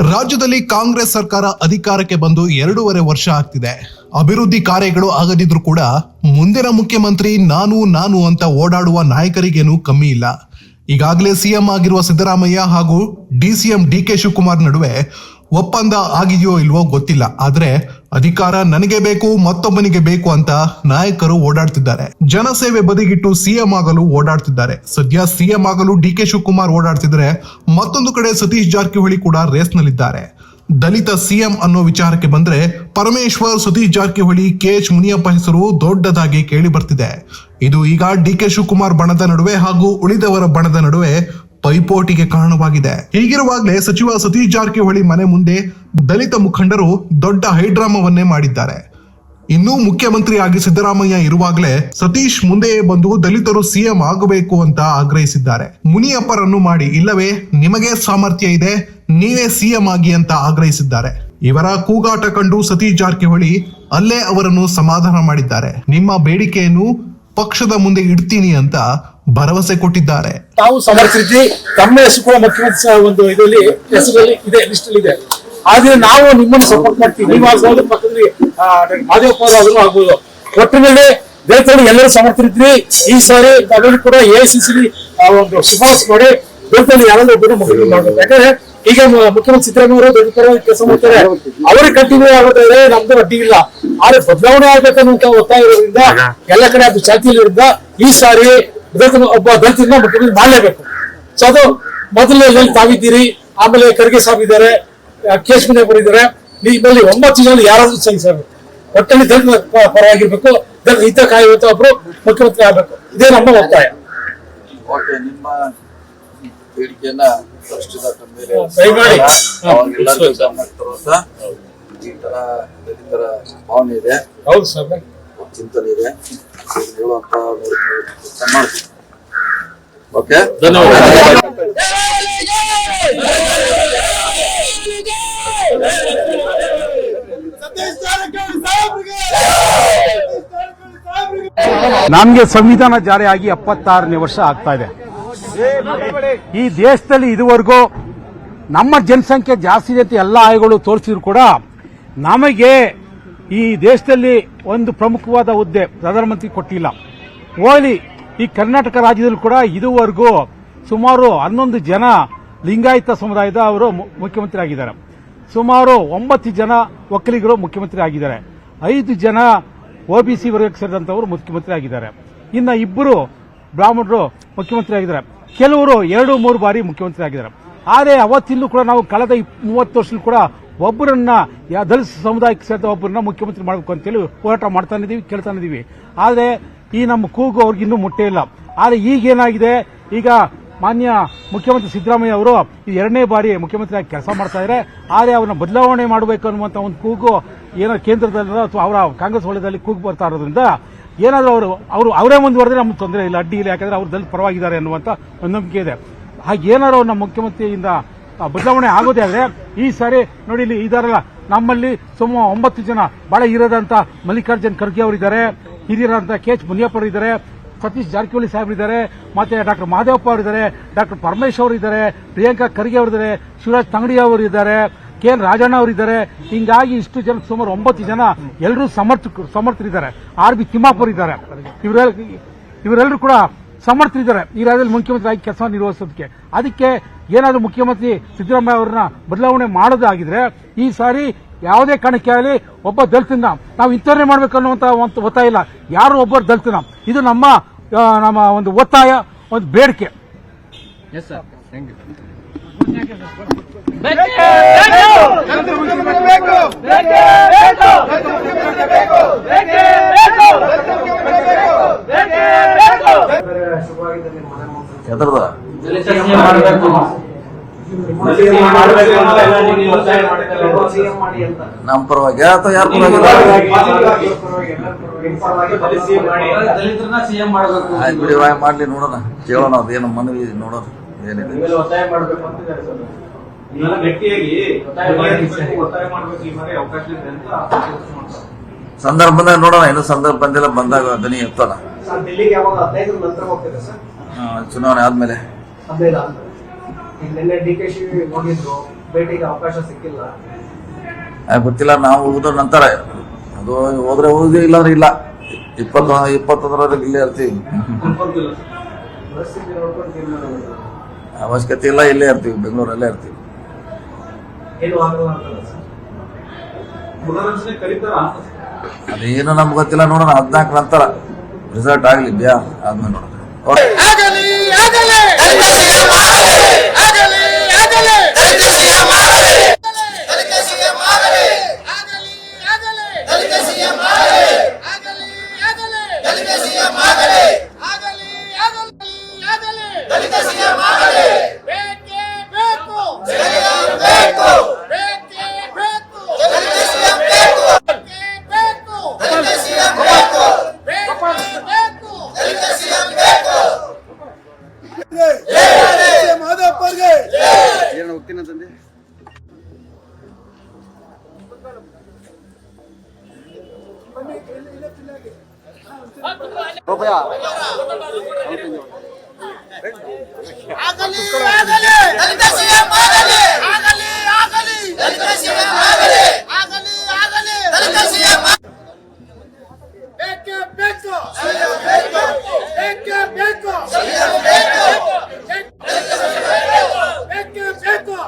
ರಾಜ್ಯದಲ್ಲಿ ಕಾಂಗ್ರೆಸ್ ಸರ್ಕಾರ ಅಧಿಕಾರಕ್ಕೆ ಬಂದು ಎರಡೂವರೆ ವರ್ಷ ಆಗ್ತಿದೆ. ಅಭಿವೃದ್ಧಿ ಕಾರ್ಯಗಳು ಆಗದಿದ್ರು ಕೂಡ ಮುಂದಿನ ಮುಖ್ಯಮಂತ್ರಿ ನಾನು ನಾನು ಅಂತ ಓಡಾಡುವ ನಾಯಕರಿಗೇನು ಕಮ್ಮಿ ಇಲ್ಲ. ಈಗಾಗಲೇ ಸಿಎಂ ಆಗಿರುವ ಸಿದ್ದರಾಮಯ್ಯ ಹಾಗೂ ಡಿಸಿಎಂ ಡಿ ಕೆ ಶಿವಕುಮಾರ್ ನಡುವೆ ಒಪ್ಪಂದ ಆಗಿದೆಯೋ ಇಲ್ವೋ ಗೊತ್ತಿಲ್ಲ. ಆದ್ರೆ ಅಧಿಕಾರ ನನಗೆ ಬೇಕು, ಮತ್ತೊಬ್ಬನಿಗೆ ಬೇಕು ಅಂತ ನಾಯಕರು ಓಡಾಡ್ತಿದ್ದಾರೆ. ಜನಸೇವೆ ಬದಿಗಿಟ್ಟು ಸಿಎಂ ಆಗಲು ಓಡಾಡ್ತಿದ್ದಾರೆ. ಸದ್ಯ ಸಿಎಂ ಆಗಲು ಡಿ ಕೆ ಶಿವಕುಮಾರ್ ಓಡಾಡ್ತಿದ್ರೆ ಮತ್ತೊಂದು ಕಡೆ ಸತೀಶ್ ಜಾರಕಿಹೊಳಿ ಕೂಡ ರೇಸ್ನಲ್ಲಿದ್ದಾರೆ. ದಲಿತ ಸಿಎಂ ಅನ್ನೋ ವಿಚಾರಕ್ಕೆ ಬಂದ್ರೆ ಪರಮೇಶ್ವರ್, ಸತೀಶ್ ಜಾರಕಿಹೊಳಿ, ಕೆ ಎಚ್ ಮುನಿಯಪ್ಪ ಹೆಸರು ದೊಡ್ಡದಾಗಿ ಕೇಳಿ ಬರ್ತಿದೆ. ಇದು ಈಗ ಡಿ ಕೆ ಶಿವಕುಮಾರ್ ಬಣದ ನಡುವೆ ಹಾಗೂ ಉಳಿದವರ ಬಣದ ನಡುವೆ ಪೈಪೋಟಿಗೆ ಕಾರಣವಾಗಿದೆ. ಹೀಗಿರುವಾಗಲೇ ಸಚಿವ ಸತೀಶ್ ಜಾರಕಿಹೊಳಿ ಮನೆ ಮುಂದೆ ದಲಿತ ಮುಖಂಡರು ದೊಡ್ಡ ಹೈಡ್ರಾಮವನ್ನೇ ಮಾಡಿದ್ದಾರೆ. ಇನ್ನೂ ಮುಖ್ಯಮಂತ್ರಿಯಾಗಿ ಸಿದ್ದರಾಮಯ್ಯ ಇರುವಾಗಲೇ ಸತೀಶ್ ಮುಂದೆಯೇ ಬಂದು ದಲಿತರು ಸಿಎಂ ಆಗಬೇಕು ಅಂತ ಆಗ್ರಹಿಸಿದ್ದಾರೆ. ಮುನಿಯಪ್ಪರನ್ನು ಮಾಡಿ, ಇಲ್ಲವೇ ನಿಮಗೆ ಸಾಮರ್ಥ್ಯ ಇದೆ, ನೀವೇ ಸಿಎಂ ಆಗಿ ಅಂತ ಆಗ್ರಹಿಸಿದ್ದಾರೆ. ಇವರ ಕೂಗಾಟ ಕಂಡು ಸತೀಶ್ ಜಾರಕಿಹೊಳಿ ಅಲ್ಲೇ ಅವರನ್ನು ಸಮಾಧಾನ ಮಾಡಿದ್ದಾರೆ. ನಿಮ್ಮ ಬೇಡಿಕೆಯನ್ನು ಪಕ್ಷದ ಮುಂದೆ ಇಡ್ತೀನಿ ಅಂತ ಭರವಸೆ ಕೊಟ್ಟಿದ್ದಾರೆ. ತಾವು ಸಮರ್ಥಿಸಿ ತಮ್ಮ ಹೆಸರು ಕೂಡ ಮುಖ್ಯಮಂತ್ರಿ ಒಂದು ಇದರಲ್ಲಿ ಹೆಸರಲ್ಲಿ ಇದೆ ಲಿಸ್ಟ್ ಇದೆ. ಆದ್ರೆ ನಾವು ನಿಮ್ಮನ್ನು ಸಪೋರ್ಟ್ ಮಾಡ್ತೀವಿ. ನೀವು ಆಗ್ಬೋದು ಪಕ್ಕದಲ್ಲಿ ಮಾದೇವಪ್ಪ ಅವರು ಆದ್ರೂ ಆಗ್ಬೋದು ಒಟ್ಟಿನಲ್ಲಿ ದಲಿತರು ಎಲ್ಲರೂ ಸಮರ್ಥರಿದ್ರಿ ಈ ಸಾರಿ ಅದರಲ್ಲಿ ಕೂಡ ಎ ಸಿ ಸಿ ಒಂದು ಶಿಫಾರಸು ಮಾಡಿ ದಲಿತರಲ್ಲಿ ಯಾರಾದ್ರೂ ಒಬ್ಬರು ಮುಖ್ಯಮಂತ್ರಿ ಮಾಡಬೇಕು. ಯಾಕಂದ್ರೆ ಈಗ ಮುಖ್ಯಮಂತ್ರಿ ಸಿದ್ದರಾಮಯ್ಯ ಅವರು ದೊಡ್ಡ ಪರವಾಗಿ ಕೆಲಸ ಮಾಡ್ತಾರೆ. ಅವರಿಗೆ ಕಂಟಿನ್ಯೂ ಆಗೋದಾದ್ರೆ ನಮ್ದು ಅಡ್ಡಿ ಇಲ್ಲ. ಆದ್ರೆ ಬದಲಾವಣೆ ಆಗ್ಬೇಕನ್ನುವಂತ ಒತ್ತಾಯ ಇರೋದ್ರಿಂದ ಎಲ್ಲ ಕಡೆ ಅದು ಚಾಲ್ತಿಯಲ್ಲಿರೋದ್ರಿಂದ ಈ ಸಾರಿ ದಲಿತ ಒಬ್ಬ ದಲಿತರನ್ನ ಮುಖ್ಯಮಂತ್ರಿ ಮಾಡಲೇಬೇಕು. ಸೊ ಅದು ಮೊದಲನೇ ತಾವಿದ್ದೀರಿ ಆಮೇಲೆ ಖರ್ಗೆ ಸಾಬ್ ಇದ್ದಾರೆ ಕೇಶ್ ಮುನಿಯಪ್ಪರು ಇದ್ದಾರೆ. ನಿಮ್ಮಲ್ಲಿ ಒಂಬತ್ತು ಜನ ಯಾರಾದ್ರೂ ಸರಿ ಸರ್ ಒಟ್ಟಲ್ಲಿ ದಲಿತ ಪರವಾಗಿರ್ಬೇಕು ದಲಿತ ಹಿತ ಕಾಯುವಂತ ಒಬ್ರು ಮುಖ್ಯಮಂತ್ರಿ ಆಗಬೇಕು. ಇದೇ ನಮ್ಮ ಒತ್ತಾಯ. ದಯಮಾಡಿ. ಈ ತರ ದಲಿತರ ಭಾವನೆ ಇದೆ. ಹೌದು ಸರ್ ಚಿಂತನೆ ಇದೆ ಹೇಳುವಂತ ಮಾಡ್ತೀವಿ ಓಕೆ. ನಮ್ಗೆ ಸಂವಿಧಾನ ಜಾರಿಯಾಗಿ ಎಪ್ಪತ್ತಾರನೇ ವರ್ಷ ಆಗ್ತಾ ಇದೆ. ಈ ದೇಶದಲ್ಲಿ ಇದುವರೆಗೂ ನಮ್ಮ ಜನಸಂಖ್ಯೆ ಜಾಸ್ತಿ ಇದೆ ಅಂತ ಎಲ್ಲ ಆಯೋಗಗಳು ತೋರಿಸಿದ್ರು ಕೂಡ ನಮಗೆ ಈ ದೇಶದಲ್ಲಿ ಒಂದು ಪ್ರಮುಖವಾದ ಹುದ್ದೆ ಪ್ರಧಾನಮಂತ್ರಿ ಕೊಟ್ಟಿಲ್ಲ. ಹೋಗಲಿ ಈ ಕರ್ನಾಟಕ ರಾಜ್ಯದಲ್ಲೂ ಕೂಡ ಇದುವರೆಗೂ ಸುಮಾರು ಹನ್ನೊಂದು ಜನ ಲಿಂಗಾಯತ ಸಮುದಾಯದ ಅವರು ಮುಖ್ಯಮಂತ್ರಿ ಆಗಿದ್ದಾರೆ ಸುಮಾರು ಒಂಬತ್ತು ಜನ ಒಕ್ಕಲಿಗರು ಮುಖ್ಯಮಂತ್ರಿ ಆಗಿದ್ದಾರೆ ಐದು ಜನ ಒಬಿಸಿ ವರ್ಗಕ್ಕೆ ಸೇರಿದಂತವರು ಮುಖ್ಯಮಂತ್ರಿ ಆಗಿದ್ದಾರೆ ಇನ್ನು ಇಬ್ಬರು ಬ್ರಾಹ್ಮಣರು ಮುಖ್ಯಮಂತ್ರಿ ಆಗಿದ್ದಾರೆ ಕೆಲವರು ಎರಡು ಮೂರು ಬಾರಿ ಮುಖ್ಯಮಂತ್ರಿ ಆಗಿದ್ದಾರೆ ಆದರೆ ಅವತ್ತಿಲ್ಲೂ ಕೂಡ ನಾವು ಕಳೆದ ಮೂವತ್ತು ವರ್ಷದಲ್ಲಿ ಕೂಡ ಒಬ್ಬರನ್ನ ದಲಿತ ಸಮುದಾಯಕ್ಕೆ ಸೇರಿದ ಒಬ್ಬರನ್ನ ಮುಖ್ಯಮಂತ್ರಿ ಮಾಡಬೇಕು ಅಂತೇಳಿ ಹೋರಾಟ ಮಾಡ್ತಾನೆ ಇದೀವಿ ಕೇಳ್ತಾನೆ ಇದೀವಿ ಆದರೆ ಈ ನಮ್ಮ ಕೂಗು ಅವ್ರಿಗೆ ಇನ್ನೂ ಮುಟ್ಟೇ ಇಲ್ಲ. ಆದರೆ ಈಗೇನಾಗಿದೆ ಈಗ ಮಾನ್ಯ ಮುಖ್ಯಮಂತ್ರಿ ಸಿದ್ದರಾಮಯ್ಯ ಅವರು ಎರಡನೇ ಬಾರಿ ಮುಖ್ಯಮಂತ್ರಿಯಾಗಿ ಕೆಲಸ ಮಾಡ್ತಾ ಇದ್ದಾರೆ. ಆದರೆ ಅವ್ರನ್ನ ಬದಲಾವಣೆ ಮಾಡಬೇಕು ಅನ್ನುವಂಥ ಒಂದು ಕೂಗು ಏನೋ ಕೇಂದ್ರದಲ್ಲಿ ಅಥವಾ ಅವರ ಕಾಂಗ್ರೆಸ್ ವಲಯದಲ್ಲಿ ಕೂಗು ಬರ್ತಾ ಇರೋದ್ರಿಂದ ಏನಾದರೂ ಅವರು ಅವರು ಅವರೇ ಮುಂದುವರೆದ್ರೆ ನಮ್ಗೆ ತೊಂದರೆ ಇಲ್ಲ, ಅಡ್ಡಿ ಇಲ್ಲ. ಯಾಕಂದ್ರೆ ಅವ್ರ ದಲಿತ ಪರವಾಗಿದ್ದಾರೆ ಅನ್ನುವಂಥ ಒಂದು ನಂಬಿಕೆ ಇದೆ. ಹಾಗೆ ಏನಾರು ನಮ್ಮ ಮುಖ್ಯಮಂತ್ರಿಯಿಂದ ಬದಲಾವಣೆ ಆಗೋದೇ ಆದ್ರೆ ಈ ಸಾರಿ ನೋಡಿ ಇಲ್ಲಿ ಇದಾರಲ್ಲ, ನಮ್ಮಲ್ಲಿ ಸುಮಾರು ಒಂಬತ್ತು ಜನ ಬಹಳ ಹಿರಿಯರಂತ ಮಲ್ಲಿಕಾರ್ಜುನ್ ಖರ್ಗೆ ಅವರಿದ್ದಾರೆ ಹಿರಿಯರಂಥ ಕೆ ಎಚ್ ಮುನಿಯಪ್ಪ ಅವರಿದ್ದಾರೆ, ಸತೀಶ್ ಜಾರಕಿಹೊಳಿ ಸಾಹೇಬ್ ಇದ್ದಾರೆ ಮತ್ತೆ ಡಾಕ್ಟರ್ ಮಾದೇವಪ್ಪ ಅವರಿದ್ದಾರೆ, ಡಾಕ್ಟರ್ ಪರಮೇಶ್ ಅವರಿದ್ದಾರೆ, ಪ್ರಿಯಾಂಕಾ ಖರ್ಗೆ ಅವರಿದ್ದಾರೆ, ಶಿವರಾಜ್ ತಂಗಡಿ ಅವರಿದ್ದಾರೆ, ಕೆ ಎನ್ ರಾಜಣ್ಣ ಅವರಿದ್ದಾರೆ. ಹಿಂಗಾಗಿ ಇಷ್ಟು ಜನ ಸುಮಾರು ಒಂಬತ್ತು ಜನ ಎಲ್ಲರೂ ಸಮರ್ಥ ಸಮರ್ಥರಿದ್ದಾರೆ. ಆರ್ ಬಿ ತಿಮ್ಮಾಪುರ್ ಇದ್ದಾರೆ. ಇವರೆಲ್ಲ ಇವರೆಲ್ಲರೂ ಕೂಡ ಸಮರ್ಥರಿದ್ದಾರೆ ಈ ರಾಜ್ಯದಲ್ಲಿ ಮುಖ್ಯಮಂತ್ರಿ ಆಗಿ ಕೆಲಸ ನಿರ್ವಹಿಸೋದಕ್ಕೆ ಅದಕ್ಕೆ ಏನಾದರೂ ಮುಖ್ಯಮಂತ್ರಿ ಸಿದ್ದರಾಮಯ್ಯ ಅವರನ್ನ ಬದಲಾವಣೆ ಮಾಡೋದಾಗಿದ್ರೆ ಈ ಸಾರಿ ಯಾವುದೇ ಕಾರಣಕ್ಕೆ ಆಗಲಿ ಒಬ್ಬ ದಲಿತನ ನಾವು ಇಂಥವ್ರನ್ನೇ ಮಾಡಬೇಕು ಅನ್ನುವಂತ ಒಂದು ಒತ್ತಾಯ ಇಲ್ಲ ಯಾರು ಒಬ್ಬರು ದಲಿತನ ಇದು ನಮ್ಮ ನಮ್ಮ ಒಂದು ಒತ್ತಾಯ ಒಂದು ಬೇಡಿಕೆ ಎದ್ರದ? ನಮ್ಮ ಪರವಾಗಿ. ಅಥವಾ ಯಾರ ಪರವಾಗಿ? ಆಯ್ತು ಬಿಡಿ ವಾಯ್ ಮಾಡ್ಲಿ ನೋಡೋಣ. ಕೇಳೋಣ ಅದೇನು ಮನವಿ ನೋಡೋಣ ಏನಿದೆ? ಒತ್ತಾಯ ಮಾಡಬೇಕು ಅಂತಿದ್ದಾರೆ ಸರ್ ನೀವೆಲ್ಲ ಗಟ್ಟಿಯಾಗಿ ಒತ್ತಾಯ ಮಾಡಬೇಕು. ಈ ಬಾರಿ ಅವಕಾಶ ಇದೆ ಅಂತ ಸಂದರ್ಭ ಬಂದಾಗ ನೋಡೋಣ ಇನ್ನೂ ಸಂದರ್ಭ ಬಂದಿಲ್ಲ ಬಂದಾಗ ದನಿ ಎತ್ತೋಣ ಚುನಾವಣೆ ಆದ್ಮೇಲೆ. ಹದಿನೈದು ಆದ್ಮೇಲೆ ಈಗ ನಿನ್ನೆ ಡಿ ಕೆ ಶಿ ಹೋಗಿದ್ರು. ಭೇಟಿಗೆ ಅವಕಾಶ ಸಿಕ್ಕಿಲ್ಲ. ಆ, ಗೊತ್ತಿಲ್ಲ ನಾವು ಹೋದ್ರ ನಂತರ. ಅದು ಹೋದ್ರೆ ಹೋಗಿ ಇಲ್ಲ ಅಂದ್ರೆ ಇಲ್ಲ. ಇಪ್ಪತ್ತು ಇಪ್ಪತ್ತೊಂದರವರೆಗೆ ಇಲ್ಲೇ ಇರ್ತೀವಿ. ಕನ್ಫರ್ಮ್ ಇಲ್ಲ ಪರಿಸ್ಥಿತಿ ನೋಡ್ಕೊಂಡು ತೀರ್ಮಾನ ಮಾಡೋದು. ಅವಶ್ಯಕತೆ ಇಲ್ಲ ಇಲ್ಲೇ ಇರ್ತೀವಿ. ಬೆಂಗಳೂರಲ್ಲೇ ಇರ್ತೀವಿ. ಏನು ಆಗಲ್ಲ ಅಂತಲ್ಲ ಸರ್. ಪುನರ್ರಚನೆ ಕರೀತಾರ? ಅಂತ ಅದೇನು ನಮ್ಗೆ ಗೊತ್ತಿಲ್ಲ ನೋಡೋಣ. ಹದಿನಾಲ್ಕು ನಂತರ. ರಿಸಲ್ಟ್ ಆಗಲಿ ಬ್ಯಾ ಆದ್ಮೇಲೆ ನೋಡೋಣ. ಓಕೆ ಆಗಲಿ. ಆಗಲಿ ದಲಿತ ಸಿಎಂ ಆಗಲಿ. ಆಗಲಿ ಆಗಲಿ ದಲಿತ ಸಿಎಂ ಆಗಲಿ ಆಗಲಿ ಆಗಲಿ ದಲಿತ ಸಿಎಂ ಬೇಕೇ ಬೇಕು ಬೇಕೇ ಬೇಕು ಬೇಕೇ ಬೇಕು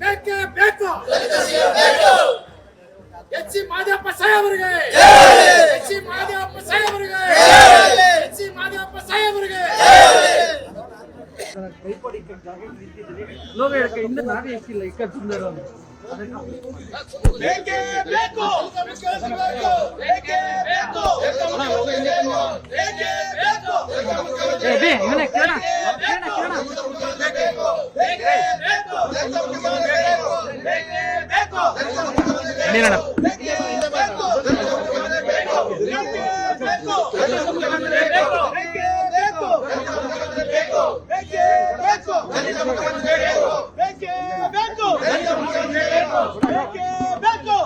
ಬೇಕೇ ಬೇಕು ಎಚ್ ಸಿ ಮಾದೇವಪ್ಪ ಸಾಹೇಬರಿಗೆ ಎಚ್ ಸಿ ಮಾದೇವಪ್ಪ ಸಾಹೇಬರಿಗೆ ಎಚ್ ಸಿ ಮಾದೇವಪ್ಪ ಸಾಹೇಬರಿಗೆ ಬೇಕೇ? ಬೇಕು? ಬೇಕೇ ಬೇಕು ಬೇಕೇ ಬೇಕು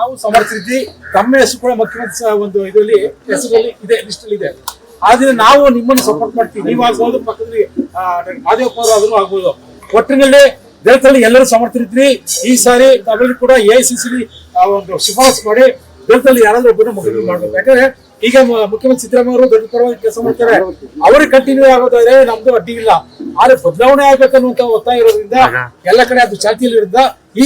ನಾವು ಸಮರ್ಥಿಸಿ ತಮ್ಮ ಹೆಸರು ಕೂಡ ಮುಖ್ಯಮಂತ್ರಿ ಒಂದು ಇದರಲ್ಲಿ ಹೆಸರಲ್ಲಿ ಇದೆ ಲಿಸ್ಟ್ ಅಲ್ಲಿ ಇದೆ. ಆದ್ರೆ ನಾವು ನಿಮ್ಮನ್ನು ಸಪೋರ್ಟ್ ಮಾಡ್ತೀವಿ. ನೀವು ಆಗ್ಬೋದು ಪಕ್ಕದಲ್ಲಿ ಮಾದೇವಪ್ಪ ಅವರು ಆದ್ರೂ ಆಗ್ಬೋದು. ಒಟ್ಟಿನಲ್ಲಿ ದಲಿತರಲ್ಲಿ ಎಲ್ಲರೂ ಸಮರ್ಥರಿದ್ರಿ ಈ ಸಾರಿ ತಾವೆಲ್ಲರೂ ಕೂಡ ಎ ಐ ಸಿ ಸಿ ಒಂದು ಶಿಫಾರಸು ಮಾಡಿ ದಲಿತರಲ್ಲಿ ಯಾರಾದ್ರೂ ಒಬ್ಬರು ಮುಖ್ಯಮಂತ್ರಿ ಮಾಡ್ಬೇಕು. ಯಾಕಂದ್ರೆ ಈಗ ಮುಖ್ಯಮಂತ್ರಿ ಸಿದ್ದರಾಮಯ್ಯ ಅವರು ದೊಡ್ಡ ಪರವಾಗಿ ಕೆಲಸ ಮಾಡ್ತಾರೆ. ಅವ್ರಿಗೆ ಕಂಟಿನ್ಯೂ ಆಗೋದಾದ್ರೆ ನಮ್ದು ಅಡ್ಡಿ ಇಲ್ಲ. ಆದ್ರೆ ಬದಲಾವಣೆ ಆಗ್ಬೇಕನ್ನುವಂತ ಒತ್ತಾಯ ಇರೋದ್ರಿಂದ ಎಲ್ಲ ಕಡೆ ಅದು ಚಾಲ್ತಿಯಲ್ಲಿರೋದ್ರಿಂದ ಈ